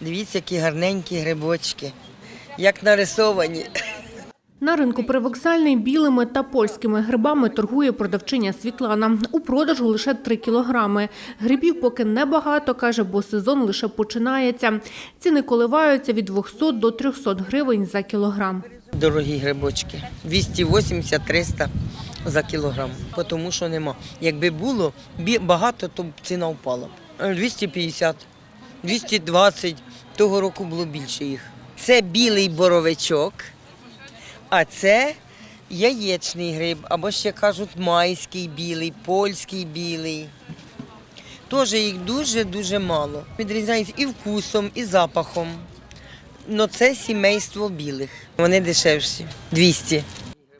Дивіться, які гарненькі грибочки, як нарисовані. На ринку привокзальний білими та польськими грибами торгує продавчиня Світлана. У продажу лише 3 кілограми. Грибів поки небагато, каже, бо сезон лише починається. Ціни коливаються від 200 до 300 гривень за кілограм. Дорогі грибочки. 280-300 за кілограм, тому що нема. Якби було багато, то ціна впала. б. 250, 220, того року було більше їх. Це білий боровичок, а це яєчний гриб, або ще кажуть майський білий, польський білий. Теж їх дуже-дуже мало. Відрізняють і вкусом, і запахом. Ну це сімейство білих. Вони дешевші. 200.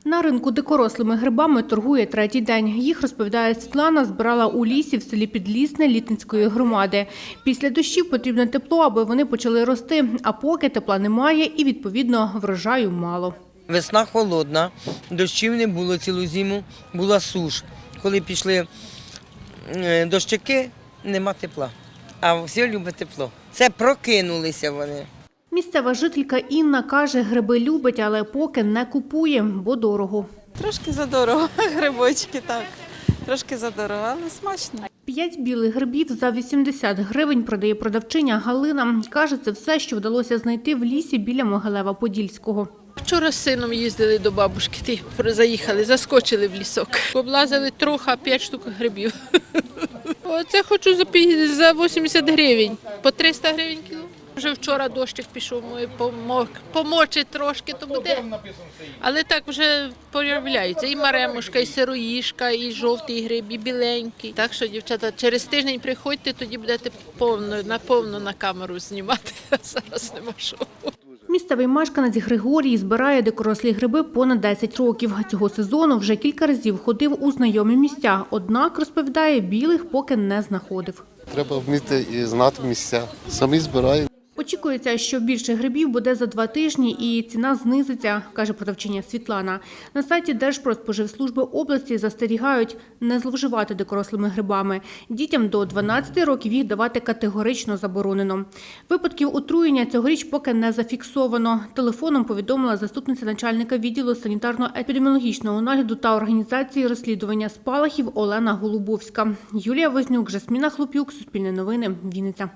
На ринку дикорослими грибами торгує третій день. Їх, розповідає Світлана, збирала у лісі в селі Підлісне Літницької громади. Після дощів потрібне тепло, аби вони почали рости, а поки тепла немає і, відповідно, врожаю мало. Весна холодна, дощів не було цілу зиму, була суш. Коли пішли е, дощики, нема тепла. А всі люблять тепло. Це прокинулися вони. Місцева жителька Інна каже, гриби любить, але поки не купує, бо дорого. Трошки задорого, грибочки так. Трошки задорого, але смачно. П'ять білих грибів за 80 гривень продає продавчиня Галина. Каже, це все, що вдалося знайти в лісі біля Могилева-Подільського. Вчора з сином їздили до бабушки, ти заїхали, заскочили в лісок. Облазили трохи, п'ять штук грибів. Оце хочу за 80 гривень, по 300 гривень кіло. Вже вчора дощик пішов, мой помог, помочить трошки, то буде. Але так вже появляється і маремушка, і сироїшка, і жовтий гриб, і біленький. Так що, дівчата, через тиждень приходьте, тоді будете повно, наповно на камеру знімати. Зараз нема що. Місцевий мешканець Григорій збирає дикорослі гриби понад 10 років. Цього сезону вже кілька разів ходив у знайомі місця. Однак, розповідає, білих поки не знаходив. Треба вміти і знати місця. Самі збираємо. Очікується, що більше грибів буде за два тижні і ціна знизиться, каже продавчиня Світлана. На сайті Держпродспоживслужби області застерігають не зловживати дикорослими грибами. Дітям до 12 років їх давати категорично заборонено. Випадків отруєння цьогоріч поки не зафіксовано. Телефоном повідомила заступниця начальника відділу санітарно-епідеміологічного нагляду та організації розслідування спалахів Олена Голубовська. Юлія Вознюк, Жасміна Хлопюк, Суспільне новини, Вінниця.